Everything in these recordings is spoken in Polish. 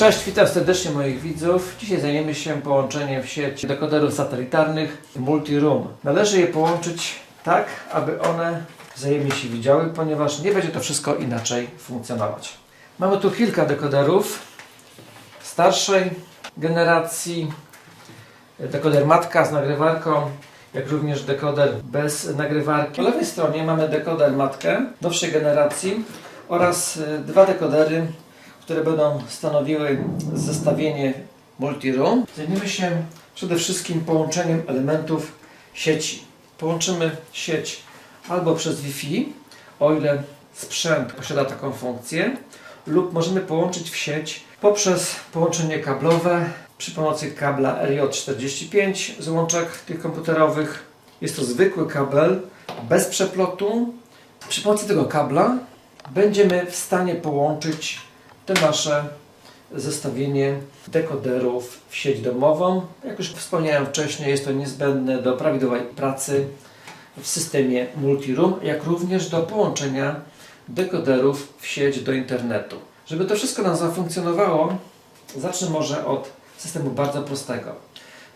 Cześć, witam serdecznie moich widzów. Dzisiaj zajmiemy się połączeniem w sieć dekoderów satelitarnych Multiroom. Należy je połączyć tak, aby one wzajemnie się widziały, ponieważ nie będzie to wszystko inaczej funkcjonować. Mamy tu kilka dekoderów starszej generacji, dekoder matka z nagrywarką, jak również dekoder bez nagrywarki. Po lewej stronie mamy dekoder matkę nowszej generacji oraz y, dwa dekodery, które będą stanowiły zestawienie multiroom. Zajmiemy się przede wszystkim połączeniem elementów sieci. Połączymy sieć albo przez Wi-Fi, o ile sprzęt posiada taką funkcję, lub możemy połączyć w sieć poprzez połączenie kablowe przy pomocy kabla RJ45 z łączek tych komputerowych. Jest to zwykły kabel bez przeplotu. Przy pomocy tego kabla będziemy w stanie połączyć te nasze zestawienie dekoderów w sieć domową. Jak już wspomniałem wcześniej, jest to niezbędne do prawidłowej pracy w systemie Multiroom, jak również do połączenia dekoderów w sieć do internetu. Żeby to wszystko nam zafunkcjonowało, zacznę może od systemu bardzo prostego,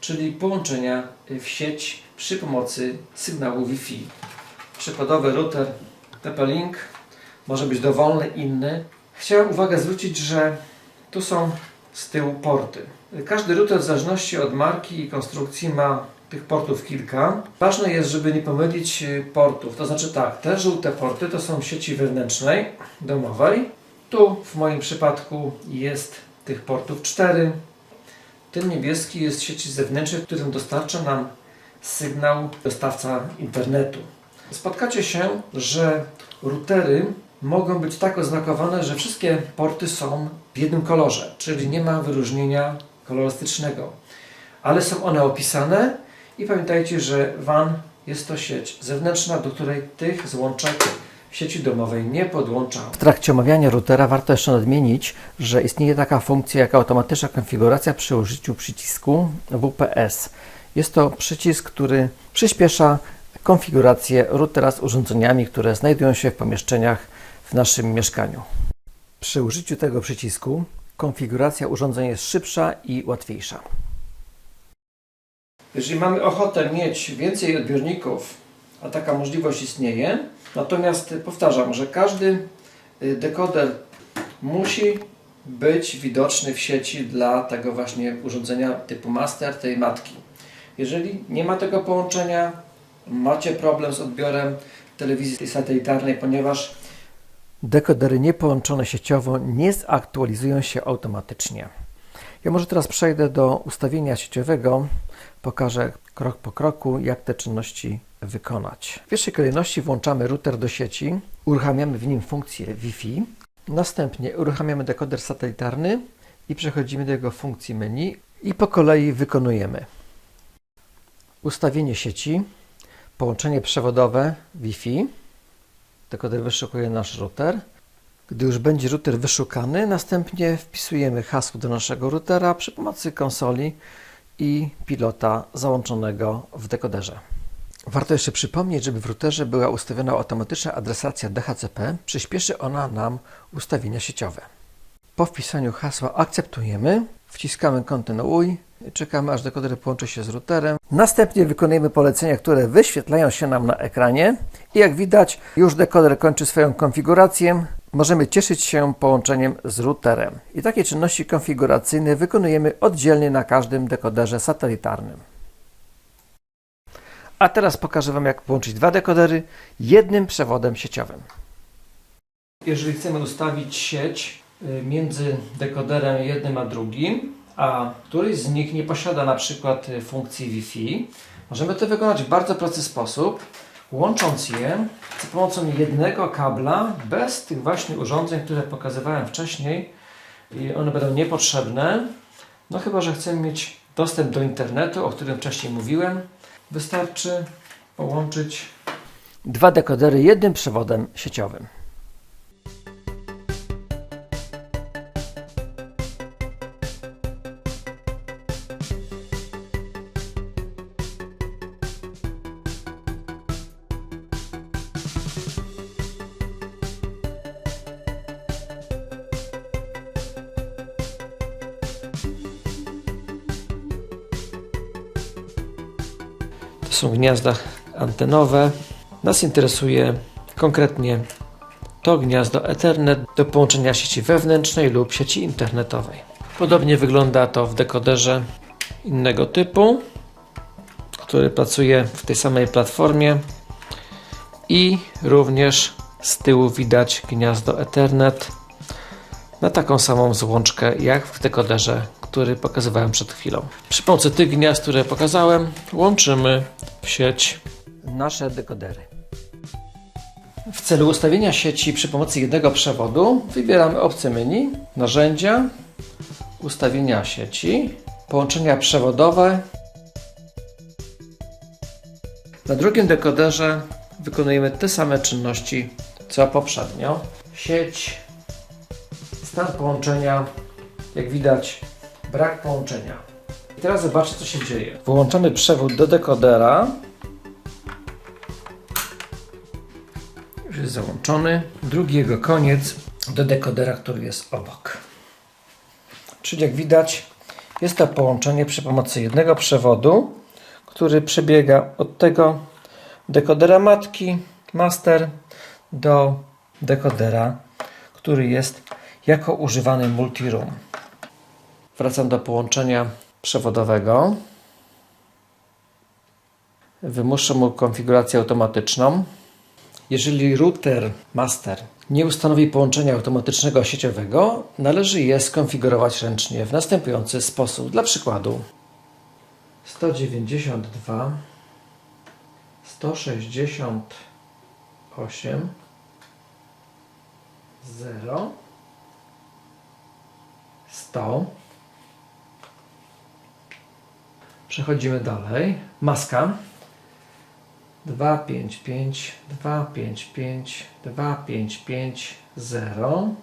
czyli połączenia w sieć przy pomocy sygnału Wi-Fi. Przykładowy router TP-Link może być dowolny, inny. Chciałem uwagę zwrócić, że tu są z tyłu porty. Każdy router w zależności od marki i konstrukcji ma tych portów kilka. Ważne jest, żeby nie pomylić y, portów. To znaczy tak, te żółte porty to są sieci wewnętrznej, domowej. Tu w moim przypadku jest tych portów 4. Ten niebieski jest sieci zewnętrznej, którym dostarcza nam sygnał dostawca internetu. Spotkacie się, że routery mogą być tak oznakowane, że wszystkie porty są w jednym kolorze, czyli nie ma wyróżnienia kolorystycznego. Ale są one opisane i pamiętajcie, że WAN jest to sieć zewnętrzna, do której tych złączek w sieci domowej nie podłączamy. W trakcie omawiania routera warto jeszcze nadmienić, że istnieje taka funkcja jak automatyczna konfiguracja przy użyciu przycisku WPS. Jest to przycisk, który przyspiesza konfigurację routera z urządzeniami, które znajdują się w pomieszczeniach w naszym mieszkaniu. Przy użyciu tego przycisku konfiguracja urządzenia jest szybsza i łatwiejsza. Jeżeli mamy ochotę mieć więcej odbiorników, a taka możliwość istnieje, natomiast powtarzam, że każdy y, dekoder musi być widoczny w sieci dla tego właśnie urządzenia typu master, tej matki. Jeżeli nie ma tego połączenia, macie problem z odbiorem telewizji satelitarnej, ponieważ dekodery niepołączone sieciowo nie zaktualizują się automatycznie. Ja może teraz przejdę do ustawienia sieciowego, pokażę krok po kroku, jak te czynności wykonać. W pierwszej kolejności włączamy router do sieci, uruchamiamy w nim funkcję Wi-Fi, następnie uruchamiamy dekoder satelitarny i przechodzimy do jego funkcji menu i po kolei wykonujemy ustawienie sieci, połączenie przewodowe Wi-Fi, dekoder wyszukuje nasz router. Gdy już będzie router wyszukany, następnie wpisujemy hasło do naszego routera przy pomocy konsoli i pilota załączonego w dekoderze. Warto jeszcze przypomnieć, żeby w routerze była ustawiona automatyczna adresacja DHCP, przyspieszy ona nam ustawienia sieciowe. Po wpisaniu hasła akceptujemy, wciskamy kontynuuj, czekamy aż dekoder połączy się z routerem. Następnie wykonujemy polecenia, które wyświetlają się nam na ekranie i jak widać już dekoder kończy swoją konfigurację. Możemy cieszyć się połączeniem z routerem. I takie czynności konfiguracyjne wykonujemy oddzielnie na każdym dekoderze satelitarnym. A teraz pokażę Wam jak połączyć dwa dekodery jednym przewodem sieciowym. Jeżeli chcemy ustawić sieć y, między dekoderem jednym a drugim, a któryś z nich nie posiada na przykład y, funkcji Wi-Fi, możemy to wykonać w bardzo prosty sposób, łącząc je za pomocą jednego kabla bez tych właśnie urządzeń, które pokazywałem wcześniej. I one będą niepotrzebne, no chyba, że chcemy mieć dostęp do internetu, o którym wcześniej mówiłem. Wystarczy połączyć dwa dekodery jednym przewodem sieciowym. Są gniazda antenowe. Nas interesuje konkretnie to gniazdo Ethernet do połączenia sieci wewnętrznej lub sieci internetowej. Podobnie wygląda to w dekoderze innego typu, który pracuje w tej samej platformie i również z tyłu widać gniazdo Ethernet na taką samą złączkę jak w dekoderze, który pokazywałem przed chwilą. Przy pomocy tych gniazd, które pokazałem, łączymy w sieć nasze dekodery. W celu ustawienia sieci przy pomocy jednego przewodu wybieramy opcję menu, narzędzia, ustawienia sieci, połączenia przewodowe. Na drugim dekoderze wykonujemy te same czynności co poprzednio. Sieć, stan połączenia, jak widać brak połączenia. I teraz zobaczcie co się dzieje. Włączamy przewód do dekodera. Już jest załączony. Drugi jego koniec do dekodera, który jest obok. Czyli jak widać jest to połączenie przy pomocy jednego przewodu, który przebiega od tego dekodera matki, master, do dekodera, który jest jako używany multiroom. Wracam do połączenia przewodowego. Wymuszę mu konfigurację automatyczną. Jeżeli router master nie ustanowi połączenia automatycznego sieciowego, należy je skonfigurować ręcznie w następujący sposób. Dla przykładu 192 168 0 100 Przechodzimy dalej. Maska 255 255 255 0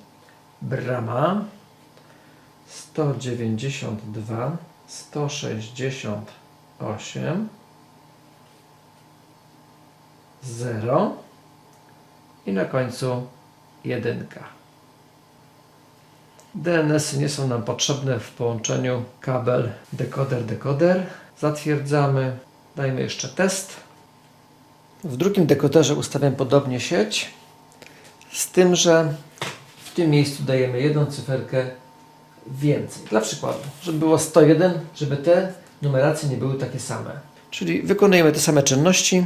Brama 192 168 0 i na końcu jedynka. DNS-y nie są nam potrzebne w połączeniu kabel dekoder-dekoder. Zatwierdzamy. Dajmy jeszcze test. W drugim dekoderze ustawiam podobnie sieć, z tym, że w tym miejscu dajemy jedną cyferkę więcej. Dla przykładu, żeby było 101, żeby te numeracje nie były takie same. Czyli wykonujemy te same czynności,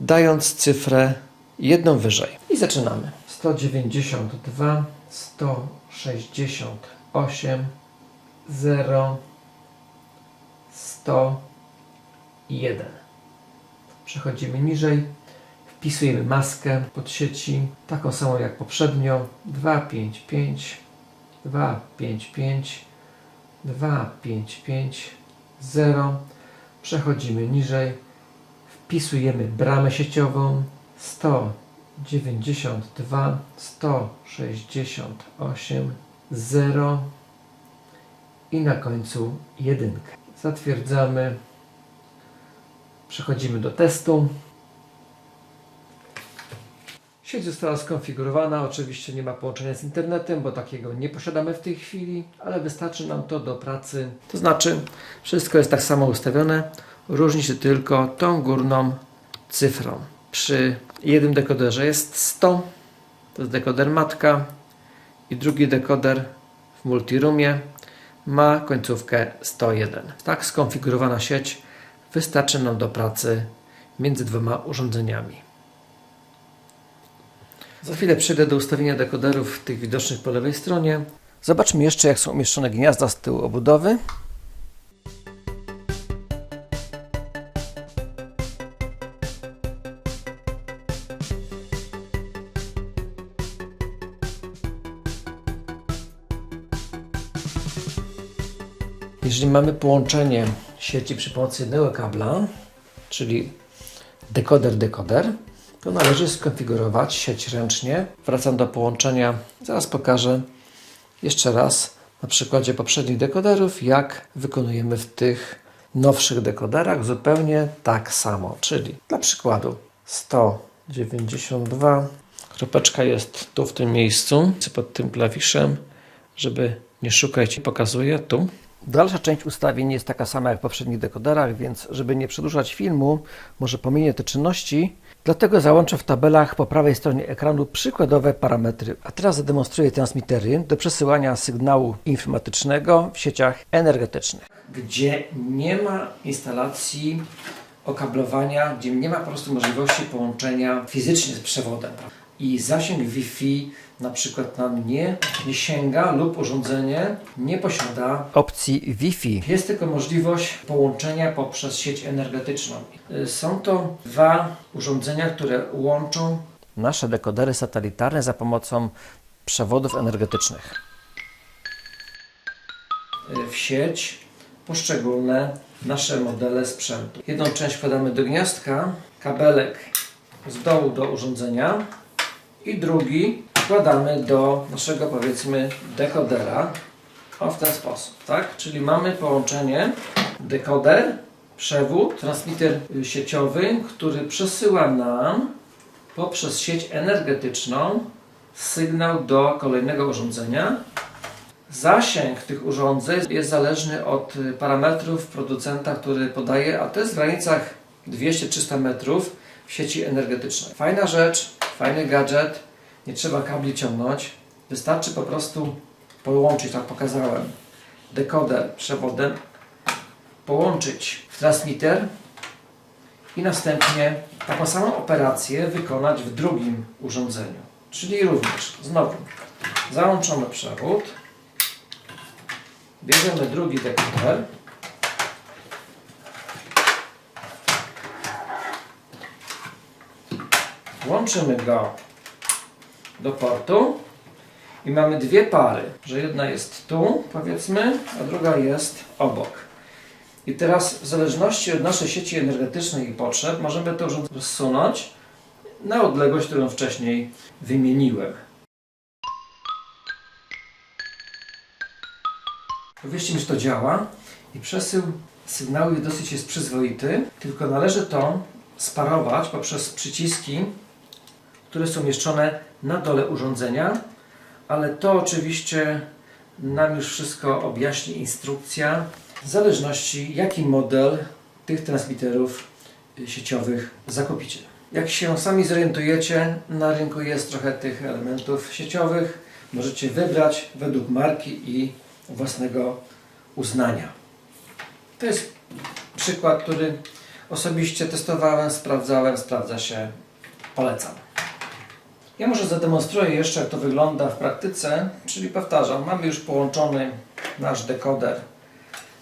dając cyfrę jedną wyżej. I zaczynamy. 192, 168, 0, 101. Przechodzimy niżej. Wpisujemy maskę pod sieci, taką samą jak poprzednio. 255, 255, 255, 0. Przechodzimy niżej. Wpisujemy bramę sieciową 192, 168, 0 i na końcu jedynkę. Zatwierdzamy. Przechodzimy do testu. Sieć została skonfigurowana. Oczywiście nie ma połączenia z internetem, bo takiego nie posiadamy w tej chwili, ale wystarczy nam to do pracy. To znaczy, wszystko jest tak samo ustawione. Różni się tylko tą górną cyfrą. Przy jednym dekoderze jest 100, to jest dekoder matka i drugi dekoder w multiroomie ma końcówkę 101. Tak skonfigurowana sieć wystarczy nam do pracy między dwoma urządzeniami. Za chwilę przejdę do ustawienia dekoderów tych widocznych po lewej stronie. Zobaczmy jeszcze jak są umieszczone gniazda z tyłu obudowy. Mamy połączenie sieci przy pomocy jednego kabla, czyli dekoder-dekoder, to należy skonfigurować sieć ręcznie. Wracam do połączenia. Zaraz pokażę jeszcze raz na przykładzie poprzednich dekoderów, jak wykonujemy w tych nowszych dekoderach zupełnie tak samo. Czyli dla przykładu 192, kropeczka jest tu w tym miejscu, pod tym klawiszem, żeby nie szukać, pokazuję tu. Dalsza część ustawień jest taka sama jak w poprzednich dekoderach, więc żeby nie przedłużać filmu, może pominię te czynności, dlatego załączę w tabelach po prawej stronie ekranu przykładowe parametry. A teraz zademonstruję transmitery do przesyłania sygnału informatycznego w sieciach energetycznych. Gdzie nie ma instalacji okablowania, gdzie nie ma po prostu możliwości połączenia fizycznie z przewodem. I zasięg Wi-Fi na przykład nam nie, nie sięga lub urządzenie nie posiada opcji Wi-Fi. Jest tylko możliwość połączenia poprzez sieć energetyczną. Y, Są to dwa urządzenia, które łączą nasze dekodery satelitarne za pomocą przewodów energetycznych w sieć poszczególne nasze modele sprzętu. Jedną część wkładamy do gniazdka, kabelek z dołu do urządzenia i drugi wkładamy do naszego powiedzmy dekodera. O w ten sposób, tak? Czyli mamy połączenie dekoder, przewód, transmitter sieciowy, który przesyła nam poprzez sieć energetyczną sygnał do kolejnego urządzenia, Zasięg tych urządzeń jest zależny od parametrów producenta, który podaje, a to jest w granicach 200-300 metrów w sieci energetycznej. Fajna rzecz, fajny gadżet, nie trzeba kabli ciągnąć, wystarczy po prostu połączyć, tak pokazałem, dekoder przewodem, połączyć w transmitter i następnie taką samą operację wykonać w drugim urządzeniu. Czyli również, znowu, załączony przewód, Bierzemy drugi dekoder. Łączymy go do portu i mamy dwie pary, że jedna jest tu, powiedzmy, a druga jest obok. I teraz w zależności od naszej sieci energetycznej i potrzeb możemy to urządzenie rozsunąć na odległość, którą wcześniej wymieniłem. Powiedzcie mi, że to działa i przesył sygnału dosyć jest przyzwoity, tylko należy to sparować poprzez przyciski, które są umieszczone na dole urządzenia, ale to oczywiście nam już wszystko objaśni instrukcja, w zależności jaki model tych transmiterów sieciowych zakupicie. Jak się sami zorientujecie, na rynku jest trochę tych elementów sieciowych. Możecie wybrać według marki i własnego uznania. To jest przykład, który osobiście testowałem, sprawdzałem, sprawdza się, polecam. Ja może zademonstruję jeszcze, jak to wygląda w praktyce, czyli powtarzam, mamy już połączony nasz dekoder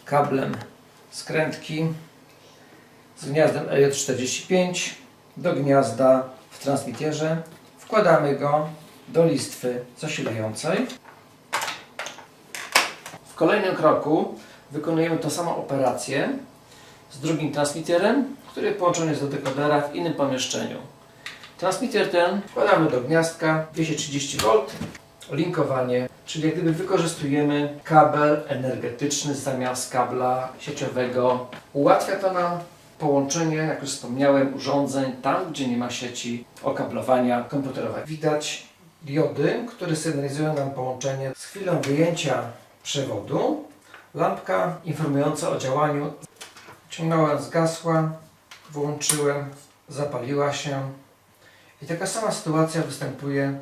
kablem skrętki z gniazdem EJ45 do gniazda w transmitierze. Wkładamy go do listwy zasilającej. W kolejnym kroku wykonujemy tą samą operację z drugim transmitterem, który połączony jest do dekodera w innym pomieszczeniu. Transmitter ten wkładamy do gniazdka 230V, linkowanie, czyli jak gdyby wykorzystujemy kabel energetyczny zamiast kabla sieciowego. Ułatwia to nam połączenie, jak już wspomniałem, urządzeń tam, gdzie nie ma sieci okablowania komputerowego. Widać diody, które sygnalizują nam połączenie z chwilą wyjęcia przewodu. Lampka informująca o działaniu. Ciągnąłem, zgasła, włączyłem, zapaliła się. I taka sama sytuacja występuje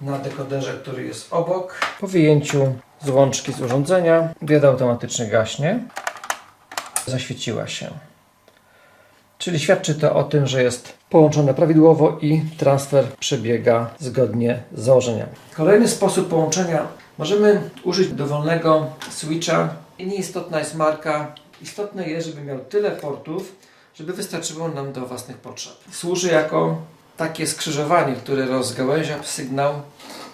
na dekoderze, który jest obok. Po wyjęciu złączki z urządzenia, dioda automatycznie gaśnie. Zaświeciła się. Czyli świadczy to o tym, że jest połączone prawidłowo i transfer przebiega zgodnie z założeniami. Kolejny sposób połączenia możemy użyć dowolnego switcha. I nieistotna jest marka. Istotne jest, żeby miał tyle portów, żeby wystarczyło nam do własnych potrzeb. Służy jako takie skrzyżowanie, które rozgałęzia sygnał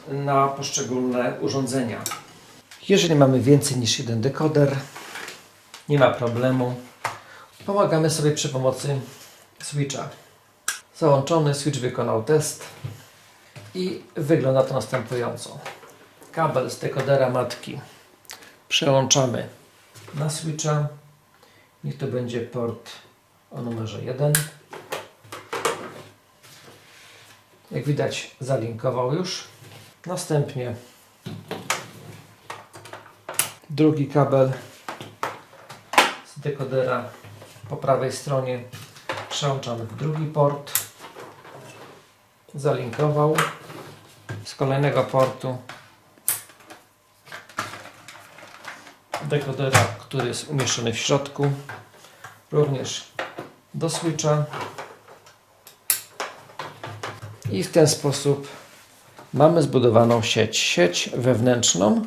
na poszczególne urządzenia. Jeżeli mamy więcej niż jeden dekoder, nie ma problemu. Pomagamy sobie przy pomocy switcha. Załączony switch wykonał test i wygląda to następująco. Kabel z dekodera matki przełączamy na switcha. Niech to będzie port o numerze 1. Jak widać zalinkował już. Następnie drugi kabel dekodera po prawej stronie przełączamy w drugi port. Zalinkował z kolejnego portu dekodera, który jest umieszczony w środku, również do switcha i w ten sposób mamy zbudowaną sieć, sieć wewnętrzną,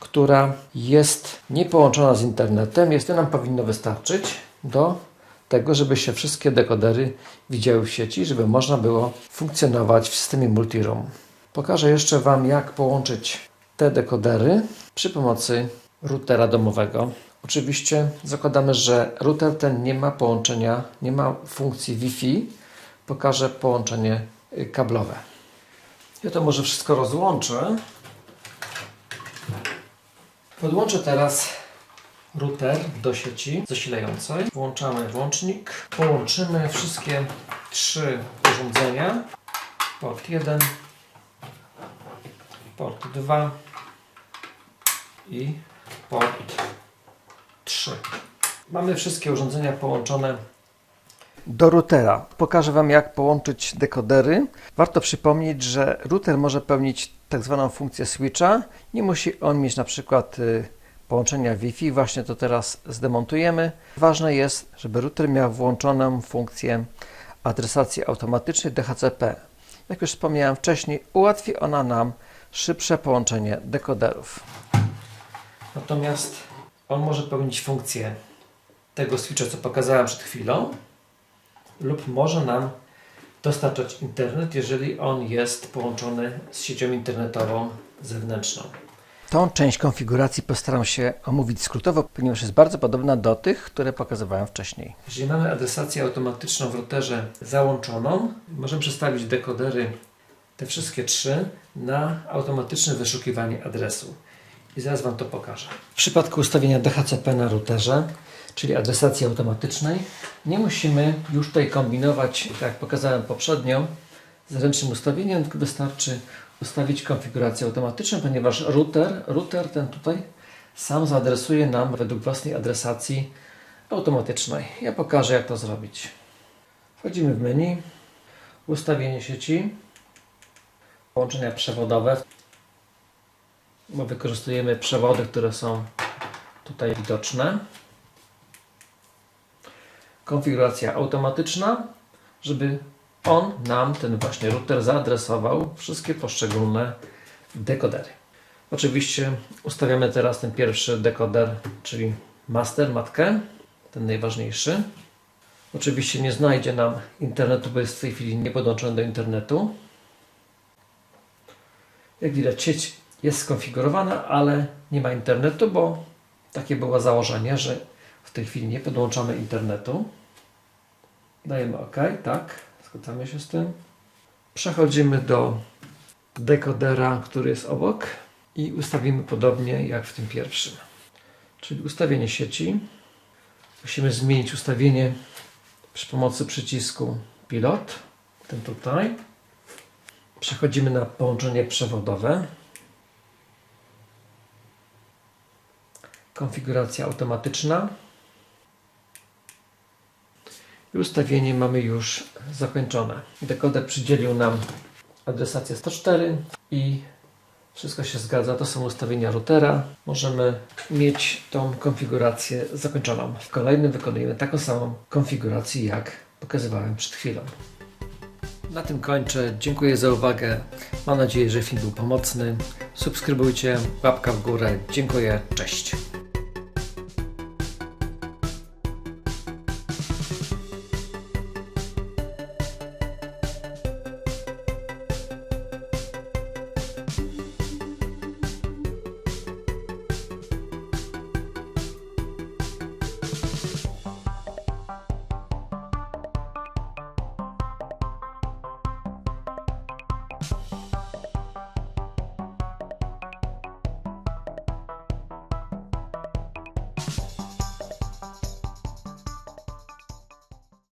która jest niepołączona z internetem. Jest to nam powinno wystarczyć do tego, żeby się wszystkie dekodery widziały w sieci, żeby można było funkcjonować w systemie multiroom. Pokażę jeszcze Wam, jak połączyć te dekodery przy pomocy routera domowego. Oczywiście zakładamy, że router ten nie ma połączenia, nie ma funkcji Wi-Fi. Pokażę połączenie kablowe. Ja to może wszystko rozłączę. Podłączę teraz router do sieci zasilającej. Włączamy włącznik. Połączymy wszystkie trzy urządzenia. Port 1, port 2 i port 3. Mamy wszystkie urządzenia połączone do routera. Pokażę Wam, jak połączyć dekodery. Warto przypomnieć, że router może pełnić tak zwaną funkcję switcha. Nie musi on mieć na przykład y, połączenia Wi-Fi. Właśnie to teraz zdemontujemy. Ważne jest, żeby router miał włączoną funkcję adresacji automatycznej DHCP. Jak już wspomniałem wcześniej, ułatwi ona nam szybsze połączenie dekoderów. Natomiast on może pełnić funkcję tego switcha, co pokazałem przed chwilą, lub może nam dostarczać internet, jeżeli on jest połączony z siecią internetową zewnętrzną. Tą część konfiguracji postaram się omówić skrótowo, ponieważ jest bardzo podobna do tych, które pokazywałem wcześniej. Jeżeli mamy adresację automatyczną w routerze załączoną, możemy przestawić dekodery, te wszystkie trzy, na automatyczne wyszukiwanie adresu. I zaraz Wam to pokażę. W przypadku ustawienia DHCP na routerze, czyli adresacji automatycznej, nie musimy już tutaj kombinować, tak jak pokazałem poprzednio, z ręcznym ustawieniem, tylko wystarczy ustawić konfigurację automatyczną, ponieważ router, router ten tutaj sam zaadresuje nam według własnej adresacji automatycznej. Ja pokażę jak to zrobić. Wchodzimy w menu, ustawienie sieci, połączenia przewodowe, bo wykorzystujemy przewody, które są tutaj widoczne. Konfiguracja automatyczna, żeby on nam, ten właśnie router, zaadresował wszystkie poszczególne dekodery. Oczywiście ustawiamy teraz ten pierwszy dekoder, czyli master, matkę, ten najważniejszy. Oczywiście nie znajdzie nam internetu, bo jest w tej chwili niepodłączony do internetu. Jak widać, sieć jest skonfigurowana, ale nie ma internetu, bo takie było założenie, że w tej chwili nie podłączamy internetu. Dajemy OK, tak, zgadzamy się z tym. Przechodzimy do dekodera, który jest obok i ustawimy podobnie jak w tym pierwszym. Czyli ustawienie sieci. Musimy zmienić ustawienie przy pomocy przycisku pilot, ten tutaj. Przechodzimy na połączenie przewodowe. Konfiguracja automatyczna. I ustawienie mamy już zakończone. Dekoder przydzielił nam adresację 104 i wszystko się zgadza. To są ustawienia routera. Możemy mieć tą konfigurację zakończoną. W kolejnym wykonujemy taką samą konfigurację, jak pokazywałem przed chwilą. Na tym kończę. Dziękuję za uwagę. Mam nadzieję, że film był pomocny. Subskrybujcie, łapka w górę. Dziękuję. Cześć.